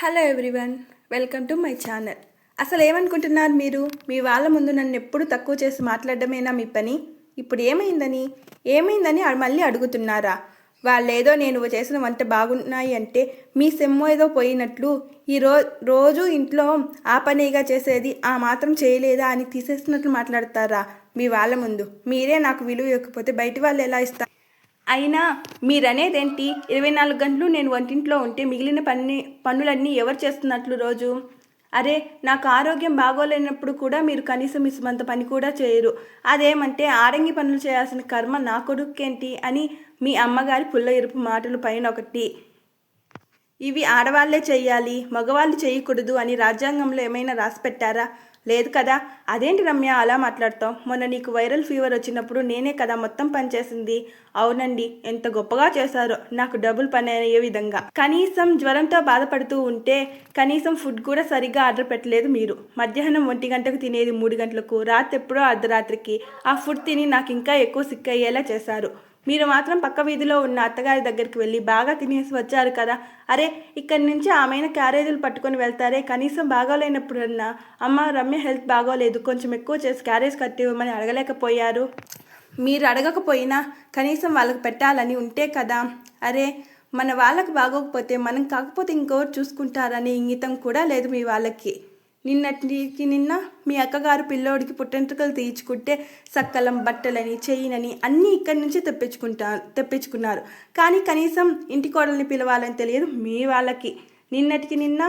Hello everyone welcome to my channel అసలు ఏమనుకుంటున్నారు మీరు? మీ వాళ్ళ ముందు నన్ను ఎప్పుడు తక్కువ చేసి మాట్లాడడమేనా మీ పని? ఇప్పుడు ఏమైందని? ఏమైందని మళ్ళీ అడుగుతున్నారా? వాళ్ళేదో నేను చేసిన వంట బాగున్నాయి అంటే మీ సెమ్ము ఏదో పోయినట్లు ఈ రో రోజు ఇంట్లో ఆ పనిగా చేసేది ఆ మాత్రం చేయలేదా అని తీసేసినట్లు మాట్లాడతారా మీ వాళ్ళ ముందు? మీరే నాకు విలువ ఇవ్వకపోతే బయటి వాళ్ళు ఎలా ఇస్తారు? అయినా మీరనేదేంటి? ఇరవై నాలుగు గంటలు నేను వంటింట్లో ఉంటే మిగిలిన పని పనులన్నీ ఎవరు చేస్తున్నట్లు రోజు? అరే నాకు ఆరోగ్యం బాగోలేనప్పుడు కూడా మీరు కనీసం ఇసుమంత పని కూడా చేయరు. అదేమంటే ఆరంగి పనులు చేయాల్సిన కర్మ నా కొడుకేంటి అని మీ అమ్మగారి పుల్ల ఎరుపు మాటలు పైన ఒకటి ఇవి ఆడవాళ్ళే చేయాలి మగవాళ్ళు చేయకూడదు అని రాజ్యాంగంలో ఏమైనా రాసి పెట్టారా? లేదు కదా? అదేంటి రమ్య అలా మాట్లాడతాం మొన్న నీకు వైరల్ ఫీవర్ వచ్చినప్పుడు నేనే కదా మొత్తం పని చేసింది. అవునండి ఎంత గొప్పగా చేశారో. నాకు డబుల్ పని అయ్యే విధంగా. కనీసం జ్వరంతో బాధపడుతూ ఉంటే కనీసం ఫుడ్ కూడా సరిగ్గా ఆర్డర్ పెట్టలేదు మీరు. మధ్యాహ్నం ఒంటి గంటకు తినేది మూడు గంటలకు రాత్రి ఎప్పుడో అర్ధరాత్రికి. ఆ ఫుడ్ తిని నాకు ఇంకా ఎక్కువ సిక్ అయ్యేలా చేశారు. మీరు మాత్రం పక్క వీధిలో ఉన్న అత్తగారి దగ్గరికి వెళ్ళి బాగా తినేసి వచ్చారు కదా. అరే ఇక్కడి నుంచి ఆమెన క్యారేజీలు పట్టుకొని వెళ్తారే. కనీసం బాగోలేనప్పుడన్నా అమ్మ రమ్య హెల్త్ బాగోలేదు. కొంచెం ఎక్కువ చేసి క్యారేజ్ కట్టి ఇవ్వమని అడగలేకపోయారు. మీరు అడగకపోయినా కనీసం వాళ్ళకి పెట్టాలని ఉంటే కదా. అరే మన వాళ్ళకి బాగోకపోతే మనం కాకపోతే ఇంకోటి చూసుకుంటారని ఇంగితం కూడా లేదు మీ వాళ్ళకి. నిన్నటికి నిన్న మీ అక్కగారు పిల్లోడికి పుట్టెంట్రుకలు తీయించుకుంటే సక్కలం బట్టలని చెయ్యినని అన్నీ ఇక్కడి నుంచి తెప్పించుకుంటా తెప్పించుకున్నారు. కానీ కనీసం ఇంటి కోడల్ని పిలవాలని తెలియదు మీ వాళ్ళకి. నిన్నటికి నిన్న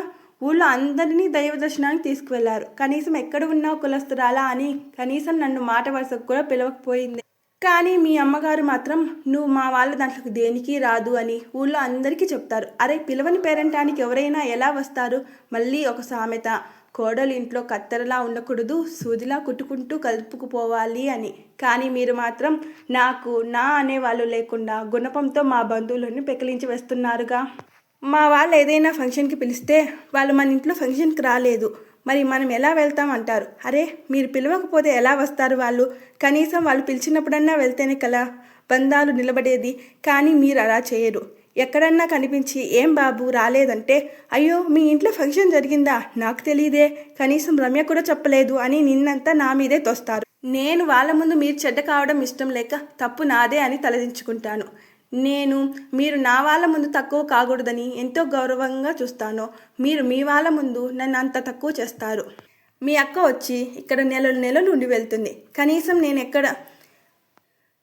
ఊళ్ళో అందరినీ దైవ దర్శనానికి తీసుకువెళ్ళారు. కనీసం ఎక్కడ ఉన్నావు కులస్తురాలా అని కనీసం నన్ను మాట వరుసకు కూడా పిలవకపోయింది. కానీ మీ అమ్మగారు మాత్రం నువ్వు మా వాళ్ళ దాంట్లోకి దేనికి రాదు అని ఊళ్ళో అందరికీ చెప్తారు. అరే పిలవని పేరంటానికి ఎవరైనా ఎలా వస్తారు? మళ్ళీ ఒక సామెత. కోడలు ఇంట్లో కత్తెరలా ఉండకూడదు సూదిలా కుట్టుకుంటూ కలుపుకుపోవాలి అని. కానీ మీరు మాత్రం నాకు నా అనేవాళ్ళు లేకుండా గుణపంతో మా బంధువులను పెకిలించి వేస్తున్నారుగా. మా వాళ్ళు ఏదైనా ఫంక్షన్కి పిలిస్తే వాళ్ళు మన ఇంట్లో ఫంక్షన్కి రాలేదు. మరి మనం ఎలా వెళ్తాం అంటారు. అరే మీరు పిలవకపోతే ఎలా వస్తారు వాళ్ళు? కనీసం వాళ్ళు పిలిచినప్పుడన్నా వెళ్తేనే కదా బంధాలు నిలబడేది. కానీ మీరు అలా చేయరు. ఎక్కడన్నా కనిపించి ఏం బాబు రాలేదంటే అయ్యో మీ ఇంట్లో ఫంక్షన్ జరిగిందా? నాకు తెలియదే కనీసం రమ్య కూడా చెప్పలేదు అని నిన్నంతా నా మీదే తోస్తారు. నేను వాళ్ళ ముందు మీరు చెడ్డ కావడం ఇష్టం లేక తప్పు నాదే అని తలదించుకుంటాను. నేను మీరు నా వాళ్ళ ముందు తక్కువ కాకూడదని ఎంతో గౌరవంగా చూస్తాను. మీరు మీ వాళ్ళ ముందు నన్ను అంత తక్కువ చేస్తారు. మీ అక్క వచ్చి ఇక్కడ నెలలు నెలలు ఉండి వెళ్తుంది. కనీసం నేను ఎక్కడ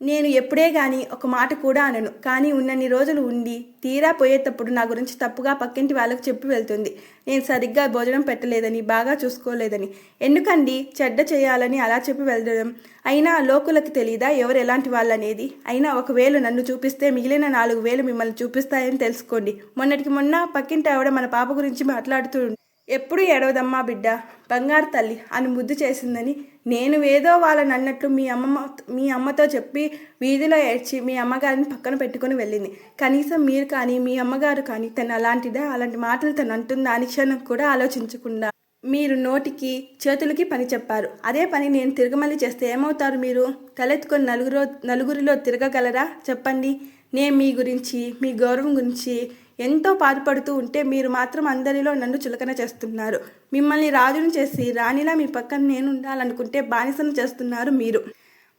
నేను ఎప్పుడే కానీ ఒక మాట కూడా అనను. కానీ ఉన్నన్ని రోజులు ఉండి తీరా పోయేటప్పుడు నా గురించి తప్పుగా పక్కింటి వాళ్ళకు చెప్పి వెళ్తుంది. నేను సరిగ్గా భోజనం పెట్టలేదని బాగా చూసుకోలేదని. ఎందుకండి చెడ్డ చేయాలని అలా చెప్పి వెళ్ళడం? అయినా లోకులకి తెలీదా? ఎవరు ఎలాంటి వాళ్ళనేది? అయినా ఒకవేళ నన్ను చూపిస్తే మిగిలిన నాలుగు వేలు మిమ్మల్ని చూపిస్తాయని తెలుసుకోండి. మొన్నటికి మొన్న పక్కింటి ఆవిడ మన పాప గురించి మాట్లాడుతూ ఎప్పుడు ఏడవదమ్మా బిడ్డ. బంగారు తల్లి అని ముద్దు చేసిందని నేను ఏదో వాళ్ళని అన్నట్లు మీ అమ్మమ్మ మీ అమ్మతో చెప్పి వీధిలో ఏడ్చి మీ అమ్మగారిని పక్కన పెట్టుకుని వెళ్ళింది. కనీసం మీరు కానీ మీ అమ్మగారు కానీ తను అలాంటిదా? అలాంటి మాటలు తను అంటుందా అని క్షణం కూడా ఆలోచించకుండా మీరు నోటికి చేతులకి పని చెప్పారు. అదే పని నేను తిరగమల్లి చేస్తే ఏమవుతారు మీరు? తలెత్తుకొని నలుగురు నలుగురిలో తిరగగలరా? చెప్పండి. నేను మీ గురించి మీ గౌరవం గురించి ఎంతో బాధపడుతూ ఉంటే మీరు మాత్రం అందరిలో నన్ను చులకన చేస్తున్నారు. మిమ్మల్ని రాజును చేసి రాణిలా మీ పక్కన నేను ఉండాలనుకుంటే బానిసను చేస్తున్నారు మీరు.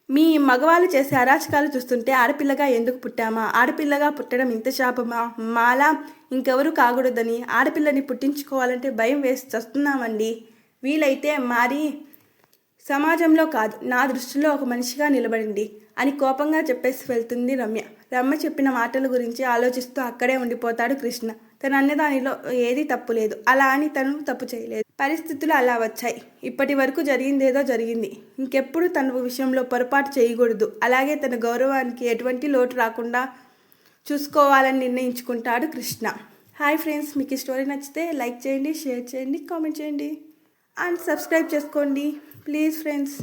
మీ మగవాళ్ళు చేసే అరాచకాలు చూస్తుంటే ఆడపిల్లగా ఎందుకు పుట్టామా? ఆడపిల్లగా పుట్టడం ఇంత శాపమా? మాలా ఇంకెవరు కాకూడదని ఆడపిల్లని పుట్టించుకోవాలంటే భయం వేసి చస్తున్నామండి. వీలైతే మారి సమాజంలో కాదు నా దృష్టిలో ఒక మనిషిగా నిలబడింది అని కోపంగా చెప్పేసి వెళ్తుంది రమ్య. రమ్య చెప్పిన మాటల గురించి ఆలోచిస్తూ అక్కడే ఉండిపోతాడు కృష్ణ. తను అన్నదానిలో ఏది తప్పు లేదు. అలా అని తను తప్పు చేయలేదు. పరిస్థితులు అలా వచ్చాయి. ఇప్పటి వరకు జరిగిందేదో జరిగింది. ఇంకెప్పుడు తన విషయంలో పొరపాటు చేయకూడదు. అలాగే తన గౌరవానికి ఎటువంటి లోటు రాకుండా చూసుకోవాలని నిర్ణయించుకుంటాడు కృష్ణ. హాయ్ ఫ్రెండ్స్ మీకు ఈ స్టోరీ నచ్చితే లైక్ చేయండి షేర్ చేయండి కామెంట్ చేయండి. అండ్ సబ్స్క్రైబ్ చేసుకోండి. Please friends